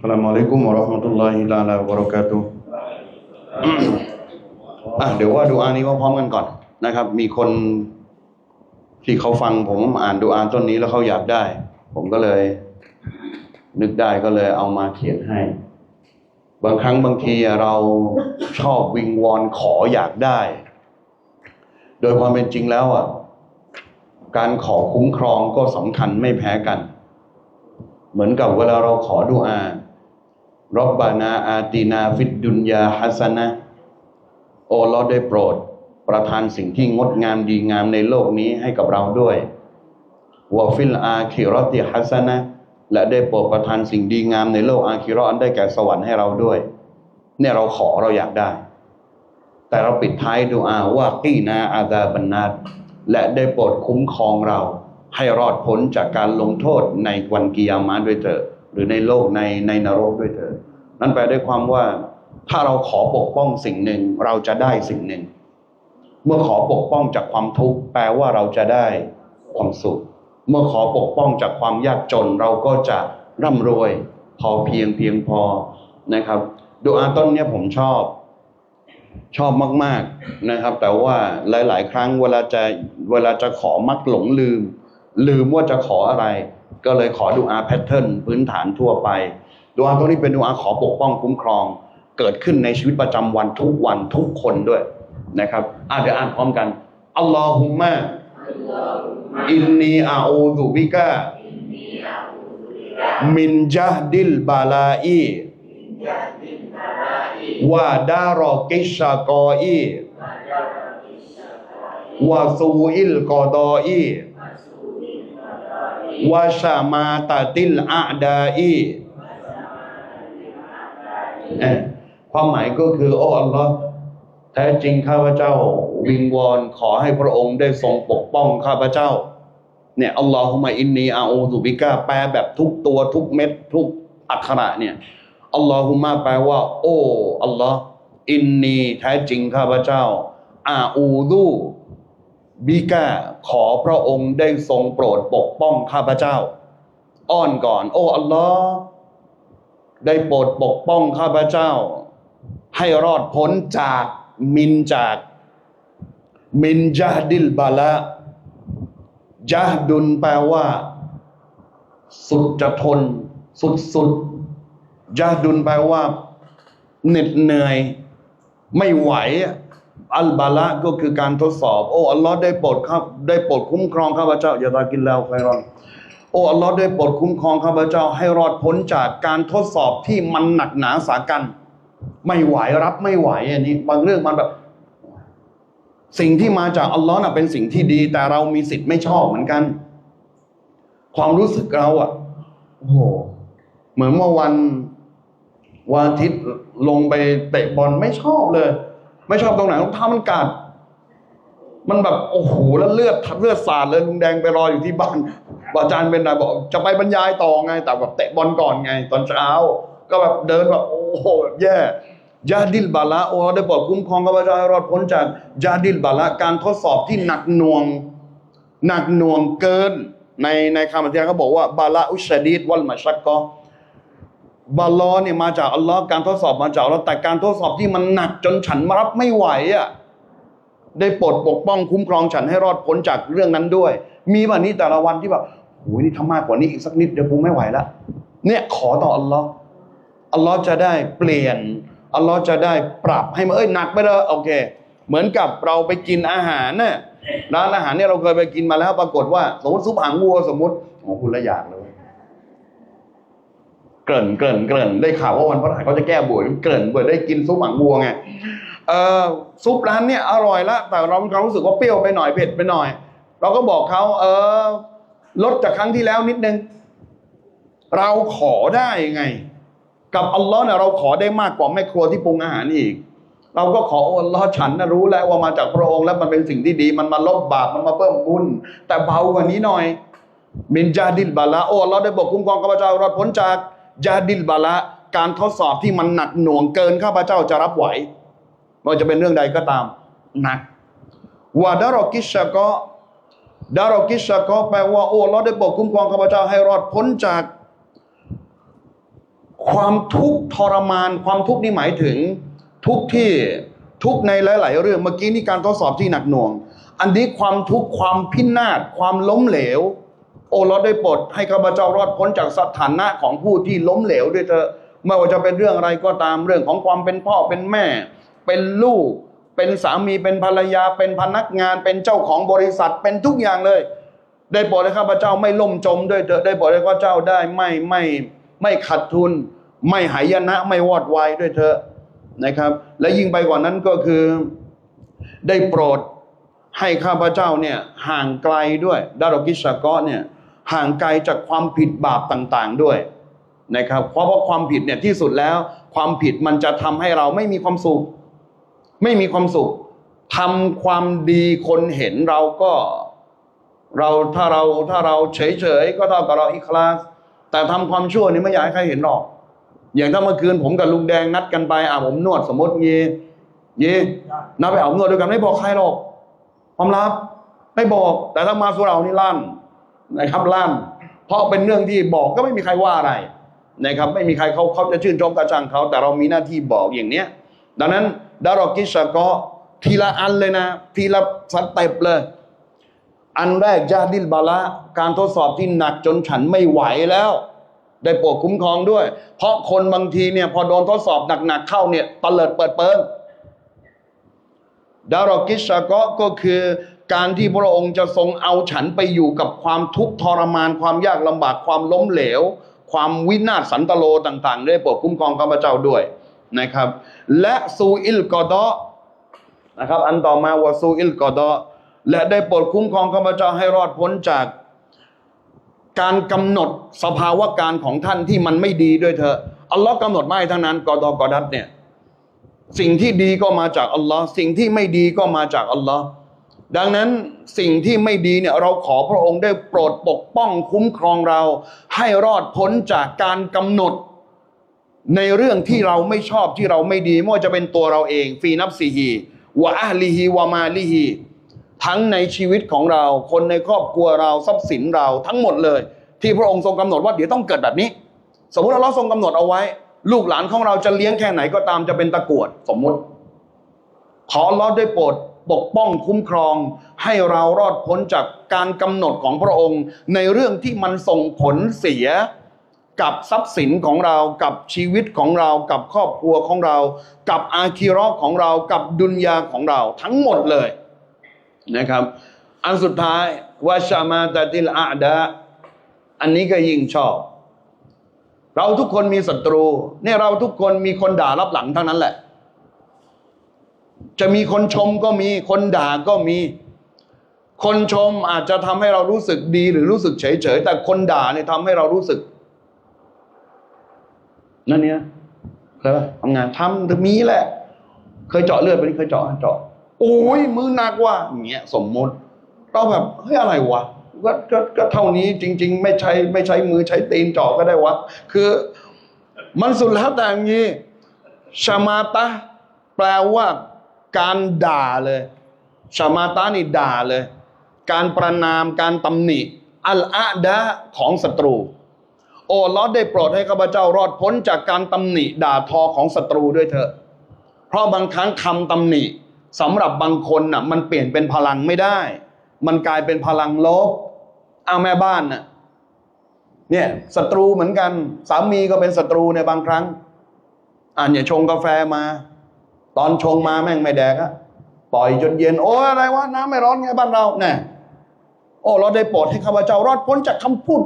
อัสสลามุอะลัยกุมวะเราะห์มะตุลลอฮิตะอาลาบะเราะกาตุฮ์อะเดี๋ยวว่าดูอานี้พร้อมๆกันก่อนนะครับ มีคนที่เขาฟังผมอ่านดูอานต้นนี้แล้วเขาอยากได้ ผมก็เลย นึกได้ก็เลยเอามาเขียนให้ บางครั้งบางทีเราชอบวิงวอนขออยากได้ โดยความเป็นจริงแล้วอะการขอคุ้มครองก็สำคัญไม่แพ้กัน เหมือนกับเวลาเราขอดุอา รับบานาอาตินาฟิดดุนยาฮัสนะโอ้เราได้โปรด ประทานสิ่งที่งดงามดีงามในโลกนี้ให้กับเราด้วยวะฟิลอาคิรติฮัสนะและได้โปรดประทานสิ่งดีงามในโลกอาคิรออันได้แก่สวรรค์ให้เราด้วย เนี่ยเราขอเราอยากได้ แต่เราปิดท้ายดูอาว่ากีนาอาดาบันนาตและได้โปรดคุ้มครองเรา ให้รอดพ้นจากการลงโทษในวันกิยามะด้วยเถิดหรือในโลกในในนรกด้วยเถิด นั่นแปลด้วยความว่าถ้าเราขอปกป้องสิ่งหนึ่งเราจะได้สิ่งหนึ่ง เมื่อขอปกป้องจากความทุกข์แปลว่าเราจะได้ความสุข เมื่อขอปกป้องจากความยากจนเราก็จะร่ำรวยพอเพียงเพียงพอนะครับดูอาต้นเนี้ยผมชอบชอบมาก ๆนะครับ แต่ว่าหลาย ๆ ครั้งเวลาจะเวลาจะขอมักหลงลืม ลืมว่าจะขออะไร ก็เลยขอดูอาแพทเทิร์นพื้นฐานทั่วไป ดูอาตรงนี้เป็นดูอาขอปกป้องคุ้มครอง เกิดขึ้นในชีวิตประจำวันทุกวันทุกคนด้วยนะครับอะเดี๋ยวอ่านพร้อมกันอัลลอฮุมะอินนีอาอูดุบิกะมินจาดิลบาลาอีวาดารอกิชากออีวาซูอิลกอดออีวาชามาตาติลอาดาอีเอ่อ ความหมายก็คือโอ้อัลลอฮ์แท้จริงข้าพเจ้า วิงวอนขอให้พระองค์ได้ทรงปกป้องข้าพเจ้า เนี่ยอัลลอฮุมะอินนีอาอูซุบิกาแปลแบบทุกตัวทุกเม็ดทุกอักขระเนี่ยอัลลอฮุมะแปลว่า โอ้อัลลอฮ์อินนีแท้จริงข้าพเจ้า อาอูดูบิกาขอพระองค์ได้ทรงโปรดปกป้องข้าพเจ้า อ้อนก่อน โอ้อัลลอฮ์ ได้โปรดปกป้องข้าพเจ้า ให้รอดพ้นจากมินจากมินจาดิลบาละจาดุนแปลว่า สุดจะทน สุดสุดจาดุนแปลว่าเหน็ดเหนื่อย ไม่ไหวอะอัลบาละก็คือการทดสอบ โอ้อัลลอฮ์ได้โปรดครับ ได้โปรดคุ้มครองข้าพเจ้าอย่าตากินแล้วไฟรอน โอ้อัลลอฮ์ได้โปรดคุ้มครองข้าพเจ้าให้รอดพ้นจากการทดสอบที่มันหนักหนาสากัน ไม่ไหวรับไม่ไหวอันนี้ บางเรื่องมันแบบ สิ่งที่มาจากอัลลอฮ์น่ะเป็นสิ่งที่ดี แต่เรามีสิทธิ์ไม่ชอบเหมือนกัน ความรู้สึกเราอะโอ้โหเหมือนเมื่อวันวันอาทิตย์ลงไปเตะบอลไม่ชอบเลย ไม่ชอบตรงไหนรองเท้ามันกัดมันแบบโอ้โหแล้วเลือดเลือดสาดเลยลุงแดงไปรออยู่ที่บ้าน อกอาจารย์เป็นไรบอกจะไปบรรยายต่อไงแต่แบบเตะบอลก่อนไง ตอนเช้า ก็แบบเดินแบบโอ้โหแบบแย่ยาดิลบาละโอ้เราได้บอกคุ้มครองข้าพเจ้าให้รอดพ้นจากยาดิลบาละการทดสอบที่หนักหน่วงหนักหน่วงเกิน ในในคำอธิบายเขาบอกว่าบาละอุชดีดวัลมาชักกอบาลอเนี่ยมาจากอัลลอฮ์การทดสอบมาจากอัลลอฮ์แต่การทดสอบที่มันหนักจนฉันรับไม่ไหวอะได้ปรดปกป้องคุ้มครองฉันให้รอดพ้นจากเรื่องนั้นด้วย มีวันนี้แต่ละวันที่แบบ โอ้ยนี่ทำมากกว่านี้อีกสักนิดเดี๋ยวกูไม่ไหวละเนี่ยขอต่ออัลลอฮ์อัลลอฮ์จะได้เปลี่ยนอัลลอฮ์จะได้ปรับให้มันเอ้ยหนักไปเลยโอเค เหมือนกับเราไปกินอาหารเนี่ยร้านอาหารเนี่ยเราเคยไปกินมาแล้วปรากฏว่า สมมติซุปหางวัวสมมติโอ้คุณละอยากเลยเกริ่นเกริ่นเกริ่นได้ข่าวว่าวันพฤหัสเขาจะแก้บวชเกริ่นเปิดได้กินซุปหางวัวไงเออซุปร้านเนี่ยอร่อยละแต่เรามีความรู้สึกว่าเปรี้ยวไปหน่อยเผ็ดไปหน่อย เราก็บอกเขาเออ ลดจากครั้งที่แล้วนิดนึง เราขอได้ไง กับอัลลอฮ์เนี่ยเราขอได้มากกว่าแม่ครัวที่ปรุงอาหารอีก เราก็ขออัลลอฮ์ฉันนะรู้แล้วว่ามาจากพระองค์แล้วมันเป็นสิ่งที่ดี มันมาลบบาปมันมาเพิ่มบุญแต่เบากว่านี้หน่อยมินจาดิลบาละโอ้เราได้บอกคุ้มครองข้าพเจ้ารอดพ้นจากจาดิลบาละการทดสอบที่มันหนักหน่วงเกินข้าพเจ้าจะรับไหวไม่ว่าจะเป็นเรื่องใดก็ตามหนักวาดารอกิชะก็ ดารอกิชะก็แปลว่าโอ้เราได้บอกคุ้มครองข้าพเจ้าให้รอดพ้นจาก ความทุกข์ทรมาน ความทุกข์นี่หมายถึงทุกที่ทุกในหลาย ๆ เรื่องเมื่อกี้นี่การทดสอบที่หนักหน่วง อันนี้ความทุกข์ความพินาศความล้มเหลว โอ้เราได้ปรดให้ข้าพเจ้ารอดพ้นจากสถานะของผู้ที่ล้มเหลวด้วยเถอะไม่ว่าจะเป็นเรื่องอะไรก็ตามเรื่องของความเป็นพ่อเป็นแม่ เป็นลูก เป็นสามีเป็นภรรยาเป็นพนักงาน เป็นเจ้าของบริษัทเป็นทุกอย่างเลย ได้โปรดให้ข้าพเจ้าไม่ล่มจมด้วยเถอะได้โปรดให้ข้าพเจ้าได้ไม่ไม่ไม่ขาดทุน ไม่หายนะไม่วอดวายด้วยเถอะนะครับ และยิ่งไปกว่านั้นก็คือ ได้โปรดให้ข้าพเจ้าเนี่ยห่างไกลด้วยดารกิชากะเนี่ยห่างไกลจากความผิดบาปต่างๆด้วยนะครับ เพราะว่าความผิดเนี่ยที่สุดแล้ว ความผิดมันจะทำให้เราไม่มีความสุข ไม่มีความสุขทำความดีคนเห็นเราก็เราถ้าเราถ้าเราเฉยๆก็เท่ากับเราอิคลาส แต่ทำความชั่วนี่ไม่อยากให้ใครเห็นหรอก อย่างถ้าเมื่อคืนผมกับลุงแดงนัดกันไปอะผมนวดสมมติยียีนัดไปเอานวดด้วยกันไม่บอกใครหรอกความลับไม่บอก แต่ถ้ามาสุเรานี่ลั่นนะครับลั่น เพราะเป็นเรื่องที่บอกก็ไม่มีใครว่าอะไรนะครับ ไม่มีใครเขาเขาจะชื่นชมกระจังเขาแต่เรามีหน้าที่บอกอย่างเนี้ย ดังนั้น ดารอกิชก็ทีละอันเลยนะ ทีละสเต็ปเลย อันแรกยาดิลบาละการทดสอบที่หนักจนฉันไม่ไหวแล้ว ได้โปรดคุ้มครองด้วย เพราะคนบางทีเนี่ยพอโดนทดสอบหนักๆเข้าเนี่ยตะเลิดเปิดเปิงดารอกิชกะก็คือการที่พระองค์จะทรงเอาฉันไปอยู่กับความทุกข์ทรมานความยากลำบากความล้มเหลว ความวินาศสันตโลต่าง ๆ ได้โปรดคุ้มครองข้าพเจ้าด้วย นะครับ และซูอิลกอดอนะครับ อันต่อมาวาซูอิลกอดอและได้โปรดคุ้มครองข้าพเจ้าให้รอดพ้นจากการกำหนดสภาวะการของท่านที่มันไม่ดีด้วยเถอะอัลลอฮ์กำหนดมาให้ทั้งนั้นกอดอกอดัตเนี่ยสิ่งที่ดีก็มาจากอัลลอฮ์สิ่งที่ไม่ดีก็มาจากอัลลอฮ์ดังนั้นสิ่งที่ไม่ดีเนี่ยเราขอพระองค์ได้โปรดปกป้องคุ้มครองเรา ให้รอดพ้นจากการกำหนด ในเรื่องที่เราไม่ชอบที่เราไม่ดีไม่ว่าจะเป็นตัวเราเอง ฟีนับซีฮีวะอาลีฮีวะมาลีฮีทั้งในชีวิตของเรา คนในครอบครัวเราทรัพย์สินเราทั้งหมดเลย ที่พระองค์ทรงกำหนดว่าเดี๋ยวต้องเกิดแบบนี้ สมมติเราทรงกำหนดเอาไว้ ลูกหลานของเราจะเลี้ยงแค่ไหนก็ตามจะเป็นตะกรวดสมมุติ ขอราได้วยโปรดปกป้องคุ้มครอง ให้เรารอดพ้นจากการกำหนดของพระองค์ ในเรื่องที่มันส่งผลเสีย กับทรัพย์สินของเรา กับชีวิตของเรา กับครอบครัวของเรา กับอาคีรอของเรา กับดุนยาของเรา ทั้งหมดเลยนะครับ อันสุดท้ายวาชามาตาติลอาดะอันนี้ก็ยิ่งชอบ เราทุกคนมีศัตรู เนี่ยเราทุกคนมีคนด่ารับหลังทั้งนั้นแหละ จะมีคนชมก็มี คนด่าก็มีคนชมอาจจะทำให้เรารู้สึกดีหรือรู้สึกเฉยๆแต่คนด่าเนี่ยทำให้เรารู้สึก นั่นเนี่ยเคยปะทำงานทำถึงมีแหละ เคยเจาะเลือดไปนี่เคยเจาะเจาะโอ้ยมือหนักว่ะอย่างเงี้ยสมมติเราแบบเฮ้ยอะไรวะก็ก็ก็เท่านี้จริง ๆ ไม่ใช้ไม่ใช้มือใช้ตีนเจาะก็ได้วะคือ มันสุดแล้วแต่อย่างนี้ชามาตะแปลว่าการด่าเลยชามาตะนี่ด่าเลย การประนามการตำหนิ อัลอาดะของศัตรู โอ้ลอได้โปรดให้ข้าพเจ้ารอดพ้นจากการตำหนิด่าทอของศัตรูด้วยเถอะ เพราะบางครั้งคำตำหนิสำหรับบางคนน่ะมันเปลี่ยนเป็นพลังไม่ได้ มันกลายเป็นพลังลบเอาแม่บ้านน่ะเนี่ยศัตรูเหมือนกันสามีก็เป็นศัตรูในบางครั้ง อ่าเนี่ยชงกาแฟมา ตอนชงมาแม่งไม่แดกอะปล่อยจนเย็นโอ้อะไรวะน้ำไม่ร้อนไงบ้านเราแน่โอ้เราได้โปรดให้ข้าพเจ้ารอดพ้นจากคำพูด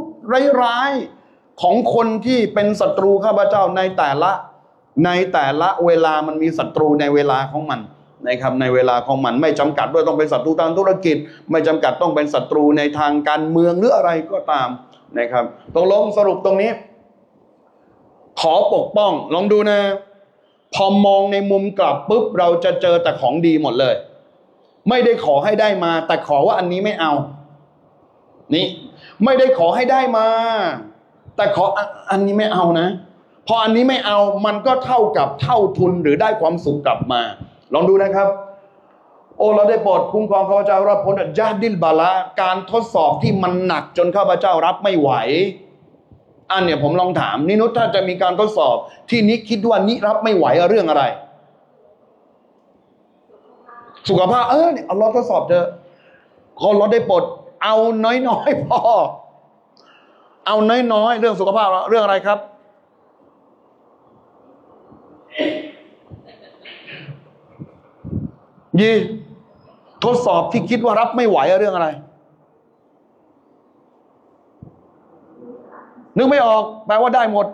ร้ายๆ ของคนที่เป็นศัตรูข้าพเจ้าในแต่ละในแต่ละเวลามันมีศัตรูในเวลาของมันนะครับในเวลาของมันไม่จำกัดด้วยต้องเป็นศัตรูทางธุรกิจ ไม่จำกัดต้องเป็นศัตรูในทางการเมืองหรืออะไรก็ตามนะครับตกลงสรุปตรงนี้ ขอปกป้องลองดูนะ พอมองในมุมกลับปุ๊บเราจะเจอแต่ของดีหมดเลย ไม่ได้ขอให้ได้มา แต่ขอว่าอันนี้ไม่เอา นี่ ไม่ได้ขอให้ได้มา แต่ขออันนี้ไม่เอานะ พออันนี้ไม่เอามันก็เท่ากับเท่าทุนหรือได้ความสุขกลับมา ลองดูนะครับ โอ้เราได้โปรดคุ้มครองข้าพเจ้ารับพ้นจากยาดิลบาละการทดสอบที่มันหนักจนข้าพเจ้ารับไม่ไหว อันเนี่ยผมลองถามนินุถ้าจะมีการทดสอบ ที่นิคิดว่านิรับไม่ไหวเรื่องอะไร สุขภาพเออเนี่ยเอาทดสอบเธอะขอเราได้ปลดเอาน้อยๆพอ เอาน้อยๆ เรื่องสุขภาพเรื่องอะไรครับ ยีทดสอบที่คิดว่ารับไม่ไหวเรื่องอะไร นึกไม่ออกแปลว่าได้หมด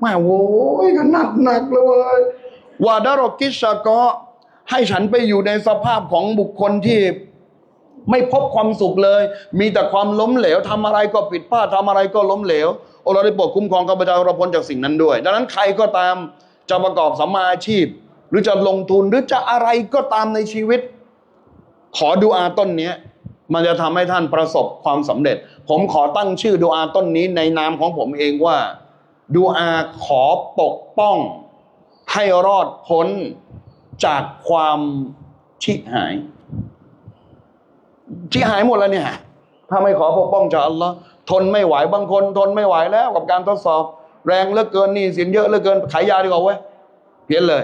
แม่โว้ยขนาดหนักเลยเว้ยวาดารกิชก็ให้ฉันไปอยู่ในสภาพของบุคคลที่ ไม่พบความสุขเลย มีแต่ความล้มเหลวทำอะไรก็ผิดพลาดทำอะไรก็ล้มเหลวโอเราได้โปรดคุ้มครองข้าพเจ้าเราพ้นจากสิ่งนั้นด้วย ดังนั้นใครก็ตามจะประกอบสัมมาอาชีพ หรือจะลงทุนหรือจะอะไรก็ตามในชีวิต ขอดูอาต้นนี้มันจะทำให้ท่านประสบความสำเร็จ ผมขอตั้งชื่อดูอาต้นนี้ในนามของผมเองว่าดูอาขอปกป้อง ให้รอดพ้นจากความชิหาย ชิหายหมดแล้วเนี่ย ถ้าไม่ขอปกป้องจากอัลลอฮ์ทนไม่ไหวบางคนทนไม่ไหวแล้วกับการทดสอบ แรงเหลือเกินนี่สินเยอะเหลือเกินขายยาดีกว่าเว้ยเพี้ยนเลย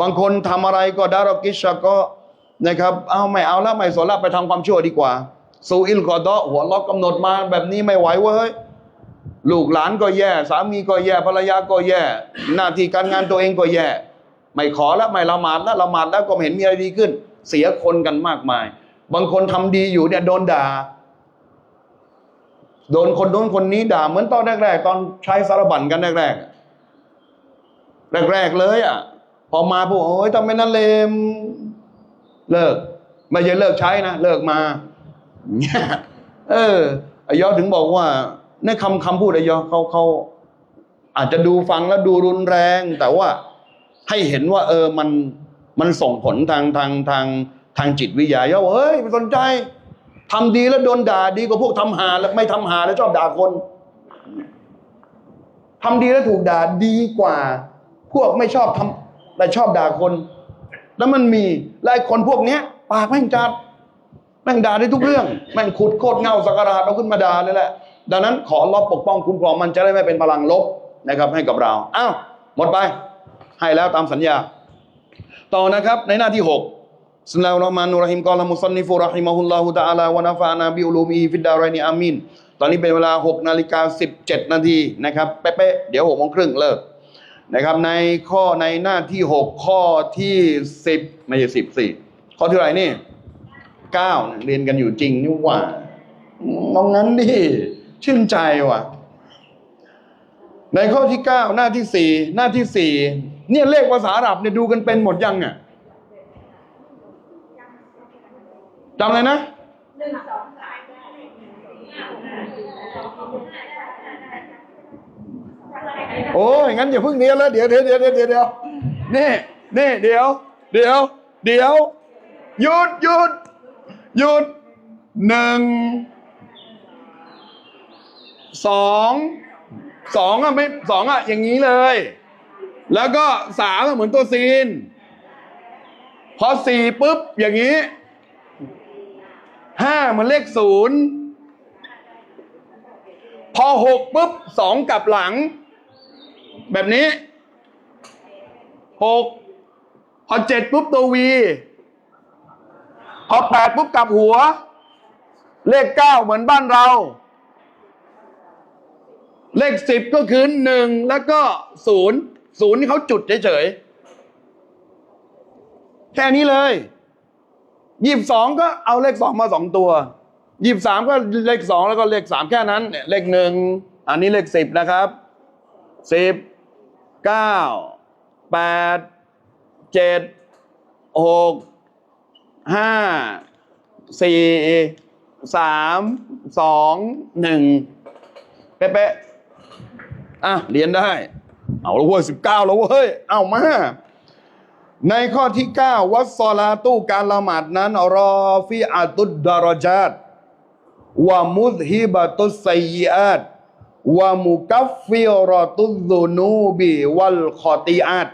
บางคนทำอะไรก็ดารกิชก็นะครับ เอาไม่เอาแล้วไม่สนล้วไปทำความชั่วดีกว่าซูอิลกอดอหัวล็อกกำหนดมาแบบนี้ไม่ไหวเว้ยลูกหลานก็แย่ สามีก็แย่ภรรยาก็แย่ หน้าที่การงานตัวเองก็แย่ ไม่ขอแล้วไม่ละหมาดแล้วละหมาดแล้วก็ไม่เห็นมีอะไรดีขึ้น เสียคนกันมากมาย บางคนทำดีอยู่เนี่ยโดนด่า โดนคนโน้นคนนี้ด่าเหมือนตอนแรกๆ ตอนใช้สารบัญกันแรกๆแรกๆเลยอะพอมาพวกโอ้ยทำไมนั่นเลมเลิก ไม่ใช่เลิกใช้นะ เลิกมาเนี่ยเอออายอถึงบอกว่าในคำคำพูดอายอเขาเขาอาจจะดูฟังแล้วดูรุนแรง แต่ว่าให้เห็นว่า เออมันมันส่งผลทางทางทางทาง ทางจิตวิทยายอว่าเฮ้ยไม่สนใจทำดีแล้วโดนด่าดีกว่าพวกทำหาแล้วไม่ทำหาแล้วชอบด่าคนทำดีแล้วถูกด่าดีกว่า พวกไม่ชอบทำแต่ชอบด่าคน แล้วมันมีหลายคนพวกเนี้ย ปากแม่งจัดแม่งด่าได้ทุกเรื่อง แม่งขุดโคตรเงาสักการะเอาขึ้นมาด่าเลยแหละ ดังนั้นขอรอบปกป้องคุ้มครองมันจะได้ไม่เป็นพลังลบนะครับให้กับเรา อ้าวหมดไป ให้แล้วตามสัญญา ต่อนะครับในหน้าที่6 بسم الله الرحمن الرحيم قال المصنف رحمه الله تعالى ونفعنا بعلومه في الدارين آمين ตอนนี้เป็นเวลา 6 นาฬิกา 17 นาทีนะครับ เป๊ะๆ เดี๋ยว6โมงครึ่งเลิก นะครับ ในข้อในหน้าที่ 6 ข้อที่ 10 ไม่ใช่10สิข้อที่เท่าไหร่นี่ เก้าเนี่ยเรียนกันอยู่จริงนี่หว่าน้องนั้นดิ ชื่นใจว่ะ ในข้อที่เก้าหน้าที่สี่หน้าที่สี่เนี่ยเลขภาษาอาหรับเนี่ยดูกันเป็นหมดยังอ่ะ จำเลยนะโอ้ยงั้นอย่าเพิ่งเนี้ยแล้วเดี๋ยวเดี๋ยวเดี๋ยวเดี๋ยวเดี๋ยวนี่นี่เดี๋ยว เดี๋ยว เดี๋ยวหยุดหยุดหยุดหนึ่งสองสองอะไม่สองอะอย่างนี้เลย แล้วก็สามเหมือนตัวซีน พอสี่ปุ๊บอย่างนี้ ห้าเหมือนเลขศูนย์พอหกปุ๊บสองกลับหลัง แบบนี้หกพอเจ็ดปุ๊บตัววีพอแปดปุ๊บกลับหัว เลขเก้าเหมือนบ้านเรา เลขสิบก็คือหนึ่งแล้วก็ศูนย์ศูนย์นี่เขาจุดเฉยๆแค่นี้เลย ยี่สิบสองก็เอาเลขสองมาสองตัวยี่สิบสามก็เลขสองแล้วก็เลขสามแค่นั้นเนี่ยเลขหนึ่งอันนี้เลขสิบนะครับสิบเก้าแปดเจ็ดหกห้าสี่สามสองหนึ่งเป๊ะๆอะเรียนได้ เอาแล้วเว้ยสิบเก้าแล้วเว้ย เอามา ในข้อที่ 9 วัสซอลาตู้การละหมาดนั้น รอฟิอาตุดดารจาตวามุซฮิบะตุสไซยีอาตวามุกัฟฟิรอตุซุนูบิวัลคอตีอาต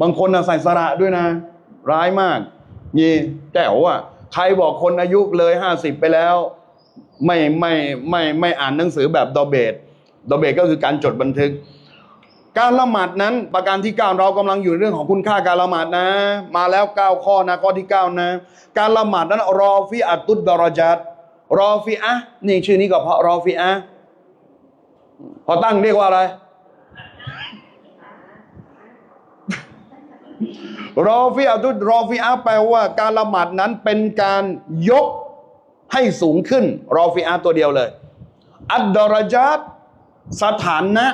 บางคนน่ะใส่สระด้วยนะ ร้ายมาก นี่แจ๋วอะ ใครบอกคนอายุเลย50ไปแล้ว ไม่ไม่ไม่ไม่อ่านหนังสือแบบดอเบตดอเบตก็คือการจดบันทึก การละหมาดนั้นประการที่ 9 เรากำลังอยู่ในเรื่องของคุณค่าการละหมาดนะ มาแล้ว 9 ข้อนะข้อที่ 9 นะ การละหมาดนั้นรอฟิอัตตุดดารจัดรอฟิอะนี่ชื่อนี้ก็เพราะรอฟิอะพอตั้งเรียกว่าอะไร รอฟิอาตุรอฟิอาแปลว่าการละหมาดนั้นเป็นการยกให้สูงขึ้น รอฟิอาตัวเดียวเลย อัดดรจัดสถานะ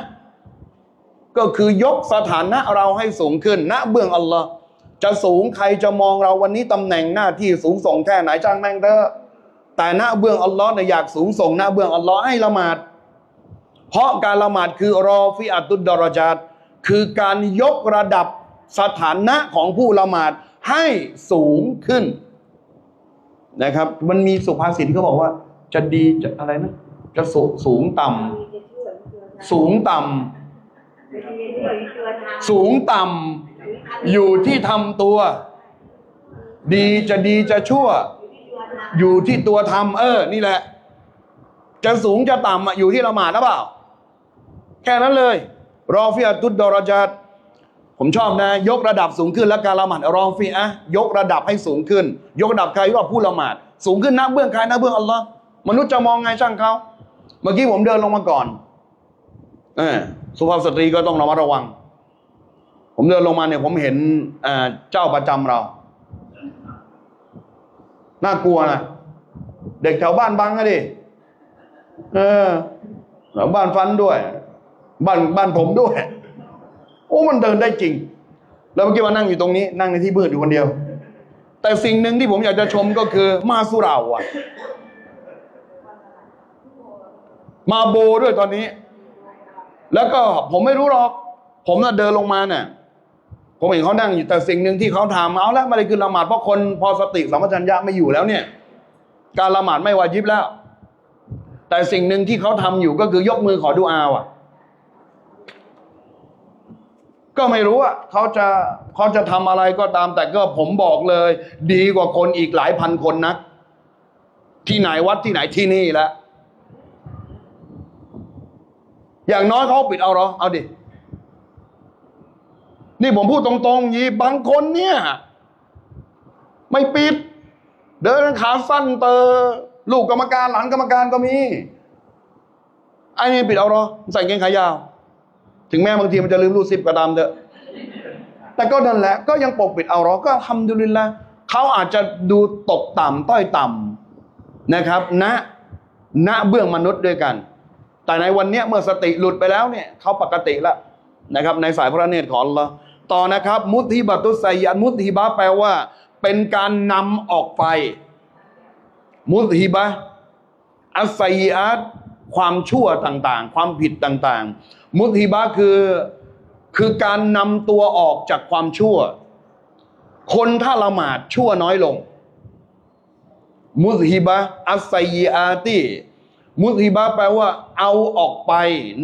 ก็คือยกสถานะเราให้สูงขึ้นณเบื้องอัลลอฮ์จะสูงใครจะมองเราวันนี้ตำแหน่งหน้าที่สูงส่งแค่ไหนจ้างแม่งเถอะแต่ณเบื้องอัลลอฮ์เนี่ยอยากสูงส่งณเบื้องอัลลอฮ์ให้ละหมาด เพราะการละหมาดคือรอฟิอัตุดดารจัดคือการยกระดับสถานะของผู้ละหมาดให้สูงขึ้นนะครับ มันมีสุภาษิตที่เขาบอกว่า จะดีจะอะไรนะ จะสูสูงต่ำสูงต่ำ สูงต่ำอยู่ที่ทำตัว ดีจะดีจะชั่ว อยู่ที่ตัวทำเออ นี่แหละ จะสูงจะต่ำอยู่ที่ละหมาดหรือเปล่า แค่นั้นเลย รอฟิอัตุดดรจัดผมชอบนะ ยกระดับสูงขึ้นและการละหมาดรอฟิอะยกระดับให้สูงขึ้น ยกระดับใครว่าผู้ละหมาด สูงขึ้นนะเบื้องใครนะเบื้องอัลลอฮ์มนุษย์จะมองไงช่างเขาเมื่อกี้ผมเดินลงมาก่อน เออ สุภาพสตรีก็ต้องระมัดระวัง ผมเดินลงมาเนี่ยผมเห็นเจ้าประจำเรา น่ากลัวนะ เด็กแถวบ้านบังอะดิ เออแล้วบ้านฟันด้วย บ้านบ้านผมด้วย โอ้มันเดินได้จริง แล้วเมื่อกี้มานั่งอยู่ตรงนี้ นั่งในที่มืดอยู่คนเดียว แต่สิ่งหนึ่งที่ผมอยากจะชมก็คือ มาสุราอะ มาโบด้วยตอนนี้ แล้วก็ผมไม่รู้หรอก ผมน่ะเดินลงมาเนี่ยผมเห็นเขานั่งอยู่แต่สิ่งหนึ่งที่เขาทำเอาละไม่ได้คือละหมาดเพราะคนพอสติสัมปชัญญะไม่อยู่แล้วเนี่ย การละหมาดไม่วาญิบแล้ว แต่สิ่งหนึ่งที่เขาทำอยู่ก็คือยกมือขอดุอาว่ะ ก็ไม่รู้ว่าเขาจะเขาจะทำอะไรก็ตาม แต่ก็ผมบอกเลย ดีกว่าคนอีกหลายพันคนนะที่ไหนวัดที่ไหนที่นี่แหละ อย่างน้อยเขาปิดเอาหรอ เอาดิ นี่ผมพูดตรงๆยีบางคนเนี่ย ไม่ปิด เดินขาสั้นเตอลูกกรรมการหลานกรรมการก็มีไอ้นี่ปิดเอาหรอ ใส่เกงขายาว ถึงแม้บางทีมันจะลืมรูดซิปก็ตามเถอะ แต่ก็นั่นแหละก็ยังปกปิดเอาเราก็ทำดุลินละเขาอาจจะดูตกต่ำต้อยต่ำนะครับณณเบื้องมนุษย์ด้วยกัน แต่ในวันนี้เมื่อสติหลุดไปแล้วเนี่ยเขาปกติแล้วนะครับในสายพระเนตรของเราต่อนะครับ มุทิบัตุไซยันมุทิบะแปลว่า เป็นการนำออกไป มุทิบะอัสไซยัตความชั่วต่างๆ ความผิดต่างๆ มุทิบะคือคือการนำตัวออกจากความชั่ว คนถ้าละหมาดชั่วน้อยลง มุทิบะอัสไซอาตี มุทิบะแปลว่า เอาออกไป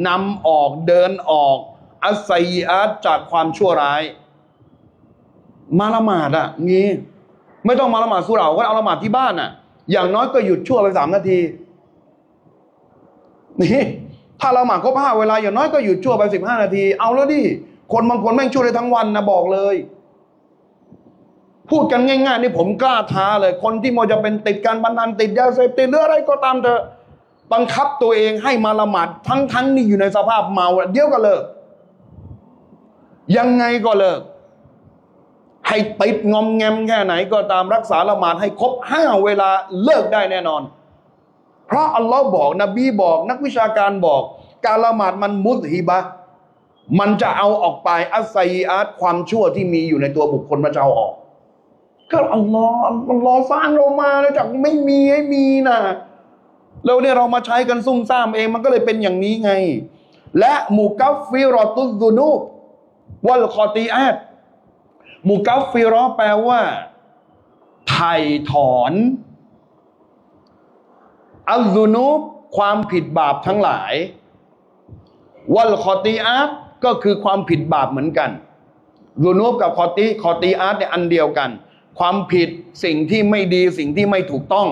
นำออกเดินออก อัสไซอาตจากความชั่วร้าย มาละหมาดอะงี้ ไม่ต้องมาละหมาดสุเราก็เอาละหมาดที่บ้านอะอย่างน้อยก็หยุดชั่วไปสามนาทีนี่ถ้าละหมาดครบห้าเวลาอย่างน้อยก็หยุดชั่วไปสิบห้านาที เอาแล้วดิคนบางคนแม่งชั่วได้ทั้งวันนะบอกเลย พูดกันง่ายๆนี่ผมกล้าท้าเลย คนที่มัวจะเป็นติดการบันทันติดยาเสพติดหรืออะไรก็ตามเถอะ บังคับตัวเองให้มาละหมาดทั้งๆนี่อยู่ในสภาพเมาเดี๋ยวก็เลิก ยังไงก็เลิก ให้ติดงอมแงมแค่ไหนก็ตามรักษาละหมาดให้ครบห้าเวลาเลิกได้แน่นอน เพราะอัลลอฮ์บอกนบีบอก นักวิชาการบอก การละหมาดมันมุดฮิบะมันจะเอาออกไปอัสไซอาตความชั่วที่มีอยู่ในตัวบุคคลมาจะเอาออกก็อัลลอฮ์อัลลอฮ์สร้างเรามาแล้วจากไม่มีให้มีนะ แล้วเนี่ยเรามาใช้กันซุ่มซ่ามเองมันก็เลยเป็นอย่างนี้ไง และมุกัฟฟิรอตุซซุนูบวัลคอตีอาตมุกัฟฟิรอแปลว่าไถ่ถอนอัลซุนูบความผิดบาปทั้งหลาย วัลคอตีอาตก็คือความผิดบาปเหมือนกันซุนูบกับคอตีคอตีอาตเนี่ยอันเดียวกัน ความผิดสิ่งที่ไม่ดีสิ่งที่ไม่ถูกต้อง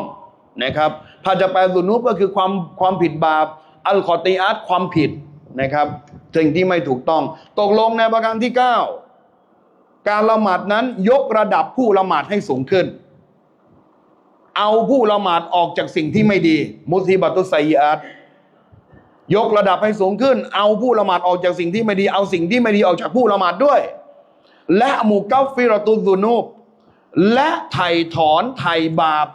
นะครับ ถ้าจะแปลซุนูบก็คือความความผิดบาป อัลคอตีอัตความผิดนะครับสิ่งที่ไม่ถูกต้อง ตกลงในประการที่ 9 การละหมาดนั้นยกระดับผู้ละหมาดให้สูงขึ้น เอาผู้ละหมาดออกจากสิ่งที่ไม่ดี มุซีบัตุไซยัตยกระดับให้สูงขึ้น เอาผู้ละหมาดออกจากสิ่งที่ไม่ดี เอาสิ่งที่ไม่ดีออกจากผู้ละหมาดด้วย และมุกัฟฟิรตุซุนูบและไถ่ถอนไถ่บาป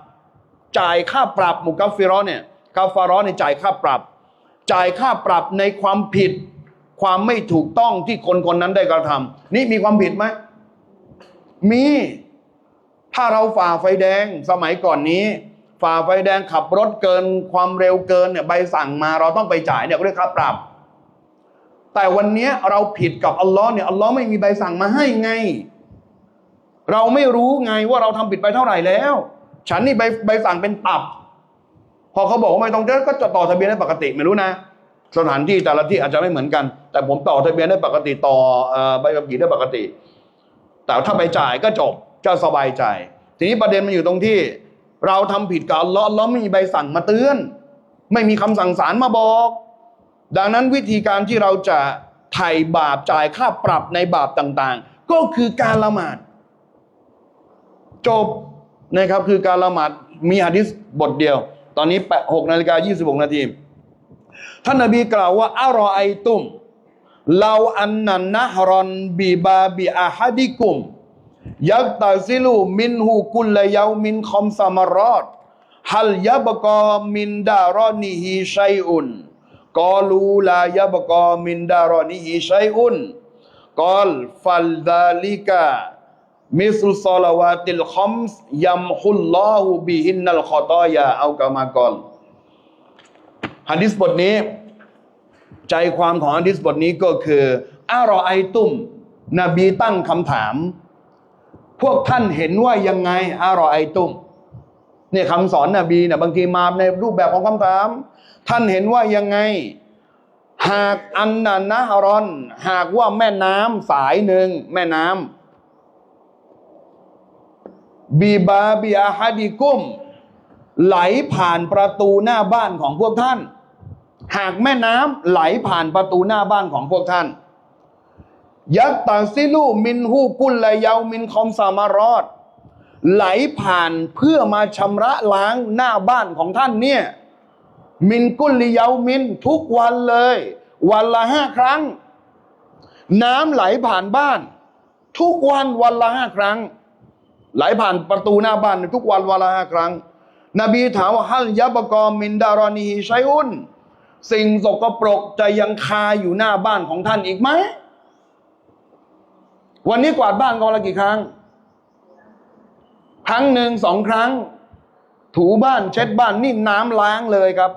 จ่ายค่าปรับมุกัฟฟิรอเนี่ยกาฟารอเนี่ยจ่ายค่าปรับ จ่ายค่าปรับในความผิด ความไม่ถูกต้องที่คนคนนั้นได้กระทำนี่มีความผิดไหมมี ถ้าเราฝ่าไฟแดงสมัยก่อนนี้ ฝ่าไฟแดงขับรถเกิน ความเร็วเกินเนี่ยใบสั่งมาเราต้องไปจ่ายเนี่ยก็เรียกค่าปรับ แต่วันนี้เราผิดกับอัลลอฮ์เนี่ยอัลลอฮ์ไม่มีใบสั่งมาให้ไง เราไม่รู้ไงว่าเราทำผิดไปเท่าไหร่แล้ว ฉันนี่ใบใบสั่งเป็นปรับ พอเขาบอกว่าไม่ต้องเจอก็จะต่อทะเบียนได้ปกติไม่รู้นะ สถานที่แต่ละที่อาจจะไม่เหมือนกัน แต่ผมต่อทะเบียนได้ปกติต่อใบขับขี่ได้ปกติ แต่ถ้าไปจ่ายก็จบจะสบายใจ ทีนี้ประเด็นมันอยู่ตรงที่ เราทำผิดกับอัลลอฮ์อัลลอฮ์ไม่มีใบสั่งมาเตือน ไม่มีคำสั่งศาลมาบอก ดังนั้นวิธีการที่เราจะไถ่บาปจ่ายค่าปรับในบาปต่างๆ ก็คือการละหมาดจบ นะครับคือการละหมาดมีหะดิษบทเดียว ตอนนี้แปดหกนาฬิกายี่สิบหกนาทีท่านนบีกล่าวว่าอารอไอตุมเราอันนันนะฮรอนบีบาบิอาฮัดิกุมยักตาซิลูมินหูกุลลยามินคอมซามารอดฮัลยับกอมินดารอนิฮิชัยอุนกอลูลายับกอมินดารอนิฮิชัยอุนกอลฟัลดาลิกา มิสลุซอลาวาติลคอมส์ยัมฮุลลอฮุบิฮินนัลขอตอยาเอากามากอลฮะดิษบทนี้ ใจความของฮะดิษบทนี้ก็คืออารอไอตุม นบีตั้งคำถาม พวกท่านเห็นว่ายังไงอารอไอตุมเนี่ยคำสอนนบีเนี่ยบางทีมาในรูปแบบของคำถาม ท่านเห็นว่ายังไง หากอันนานะฮารอน หากว่าแม่น้ำสายหนึ่งแม่น้ำ บีบาบิอาฮัดิกุม ไหลผ่านประตูหน้าบ้านของพวกท่าน หากแม่น้ำไหลผ่านประตูหน้าบ้านของพวกท่าน ยัตตาซิลูมินฮูกุลละยาวมินคอมสามารอด ไหลผ่านเพื่อมาชำระล้างหน้าบ้านของท่านเนี่ย มินกุลลิยาวมินทุกวันเลย วันละห้าครั้ง น้ำไหลผ่านบ้าน ทุกวันวันละห้าครั้ง ไหลผ่านประตูหน้าบ้านทุกวันวันละห้าครั้ง นบีถามว่าฮัลยะบกอมินดารอนีฮิชัยอุนสิ่งสกปรกจะยังคาอยู่หน้าบ้านของท่านอีกไหม วันนี้กวาดบ้านกันละกี่ครั้ง ครั้งหนึ่งสองครั้ง ถูบ้านเช็ดบ้านนี่น้ำล้างเลยครับ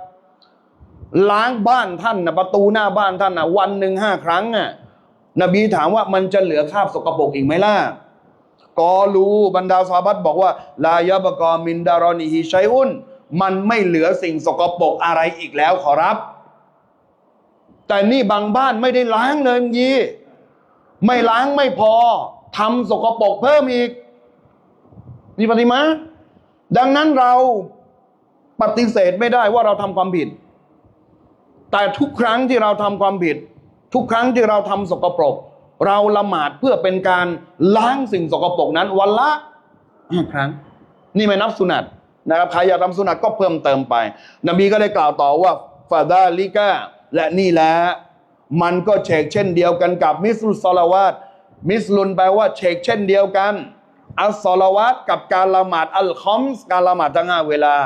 ล้างบ้านท่านนะประตูหน้าบ้านท่านนะวันหนึ่งห้าครั้งอะนบีถามว่ามันจะเหลือคราบสกปรกอีกไหมล่ะ กอรูบรรดาซาบัตบอกว่า ลายะบกอมินดารอนิฮิชัยอุนมันไม่เหลือสิ่งสกปรกอะไรอีกแล้วขอรับ แต่นี่บางบ้านไม่ได้ล้างเลยยีไม่ล้างไม่พอทำสกปรกเพิ่มอีก นี่ปฏิมาดังนั้นเราปฏิเสธไม่ได้ว่าเราทำความผิด แต่ทุกครั้งที่เราทำความผิด ทุกครั้งที่เราทำสกปรก เราละหมาดเพื่อเป็นการล้างสิ่งสกปรกนั้น วันละห้าครั้ง นี่ไม่นับสุนัตนะครับใครอยากทำสุนัตก็เพิ่มเติมไป นบีก็ได้กล่าวต่อว่าฟาดาลิกาและนี่แหละมันก็เชกเช่นเดียวกันกับมิสลุสลาวาตมิสลุนแปลว่าเชกเช่นเดียวกัน อัลสลาวาตกับการละหมาดอัลคอมส์การละหมาดทั้งห้าเวลา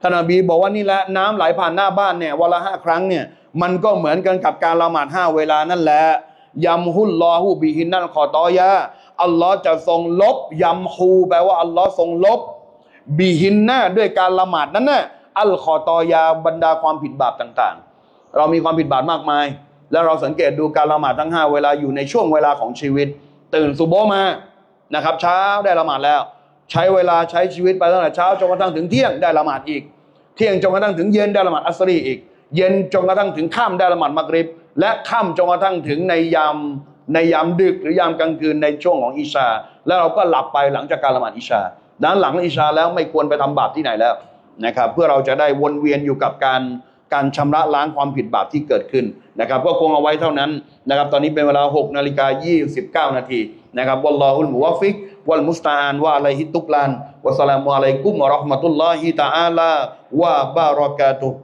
ท่านนบีบอกว่านี่แหละน้ำไหลผ่านหน้าบ้านเนี่ยวันละห้าครั้งเนี่ยมันก็เหมือนกันกับการละหมาดห้าเวลานั่นแหละ ยัมฮุลลอฮูบิฮินนันขอตอยะอัลลอฮ์จะทรงลบยัมฮูแปลว่าอัลลอฮ์ทรงลบบิฮินนะด้วยการละหมาดนั้นน่ะอัลขอตอยาบรรดาความผิดบาปต่างๆ เรามีความผิดบาปมากมาย แล้วเราสังเกตดูการละหมาดทั้งห้าเวลาอยู่ในช่วงเวลาของชีวิต ตื่นสุโบฮ์มานะครับ เช้าได้ละหมาดแล้ว ใช้เวลาใช้ชีวิตไปตั้งแต่เช้าจนกระทั่งถึงเที่ยงได้ละหมาดอีก เที่ยงจนกระทั่งถึงเย็นได้ละหมาดอัสรีอีก เย็นจนกระทั่งถึงค่ำได้ละหมาดมักริบ และค่ำจนกระทั่งถึงในยามในยามดึกหรือยามกลางคืนในช่วงของอิชา แล้วเราก็หลับไปหลังจากการละหมาดอิชาดังนั้นหลังอิชาแล้วไม่ควรไปทำบาปที่ไหนแล้วนะครับ เพื่อเราจะได้วนเวียนอยู่กับการการชำระล้างความผิดบาปที่เกิดขึ้นนะครับ ก็คงเอาไว้เท่านั้นนะครับ ตอนนี้เป็นเวลา 6นาฬิกา29 นาทีนะครับวัลลอฮุลมุวะฟิกวัลมุสตาอันวะอะลัยฮิตุกลานวะสลามุอะลัยกุมวะเราะห์มะตุลลอฮิตะอาลาวะบารอกาตุฮ์